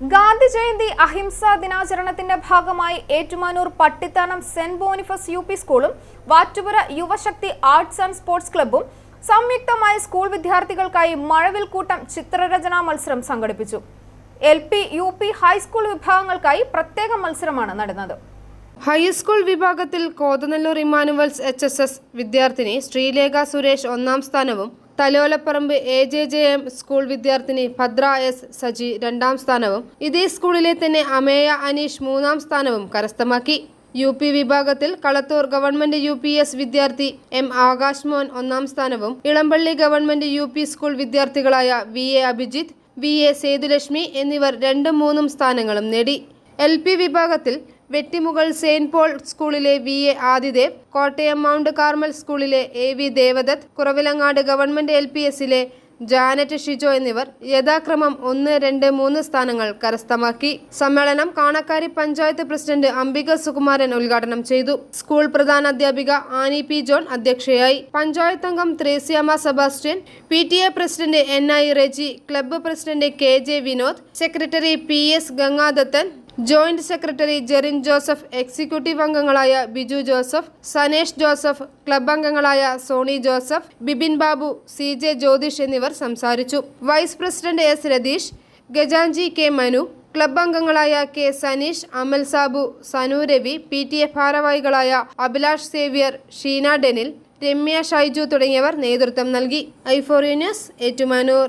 ഗാന്ധി ജയന്തി അഹിംസാ ദിനാചരണത്തിന്റെ ഭാഗമായി Ettumanoor Pattithanam Saint Boniface U P സ്കൂളും Vattupura Yuvashakthi arts and sports ക്ലബ്ബും സംയുക്തമായി സ്കൂൾ വിദ്യാർത്ഥികൾക്കായി മഴവിൽ കൂട്ടം ചിത്രരചനാ മത്സരം സംഘടിപ്പിച്ചു. L P U P high school വിഭാഗങ്ങൾക്കായി പ്രത്യേക മത്സരമാണ് നടന്നത്. ഹൈസ്കൂൾ വിഭാഗത്തിൽ Kothanallur Emmanuel's H S S വിദ്യാർത്ഥിനി ശ്രീലേഖ സുരേഷ് ഒന്നാം സ്ഥാനവും Thalayolaparambu A J J M school വിദ്യാർത്ഥിനി ഭദ്ര എസ് സജി രണ്ടാം സ്ഥാനവും ഇതേ സ്കൂളിലെ തന്നെ അമേയ അനീഷ് മൂന്നാം സ്ഥാനവും കരസ്ഥമാക്കി. യു പി വിഭാഗത്തിൽ Kalathoor government U P S വിദ്യാർത്ഥി എം ആകാശ് മോൻ ഒന്നാം സ്ഥാനവും Elampally government U P school വിദ്യാർത്ഥികളായ V A Abhijith V A Sethulakshmi എന്നിവർ രണ്ടും മൂന്നും സ്ഥാനങ്ങളും നേടി. എൽ പി വിഭാഗത്തിൽ വെട്ടിമുകൾ സെയിന്റ് പോൾ സ്കൂളിലെ V. A. Adidev Kottayam Mount Carmel സ്കൂളിലെ A. V. Devadath Kuravilangad government L. P. എസിലെ ജാനറ്റ് ഷിജോ എന്നിവർ യഥാക്രമം ഒന്ന് രണ്ട് മൂന്ന് സ്ഥാനങ്ങൾ കരസ്ഥമാക്കി. സമ്മേളനം കാണക്കാരി പഞ്ചായത്ത് പ്രസിഡന്റ് അംബിക സുകുമാരൻ ഉദ്ഘാടനം ചെയ്തു. സ്കൂൾ പ്രധാനാധ്യാപിക ആനി പി ജോൺ അധ്യക്ഷയായി. പഞ്ചായത്ത് അംഗം Threasiamma Sebastian P. T. A president N. I. Reji club president K. J. Vinod secretary P. S. Gangadathan joint secretary Jerin Joseph executive അംഗങ്ങളായ Biju Joseph Sanesh Joseph club അംഗങ്ങളായ Soni Joseph Bibin Babu C J Jyothish എന്നിവർ സംസാരിച്ചു. Vice president S Ratheesh ഗജാഞ്ചി K Manu club അംഗങ്ങളായ K Saneesh Amal Sabu Sanu Ravi P T A ഭാരവാഹികളായ Abhilash Xavier Sheena Denil Ramya Shaiju തുടങ്ങിയവർ നേതൃത്വം നൽകി. ഐഫോറിയ ന്യൂസ് ഏറ്റുമാനൂർ.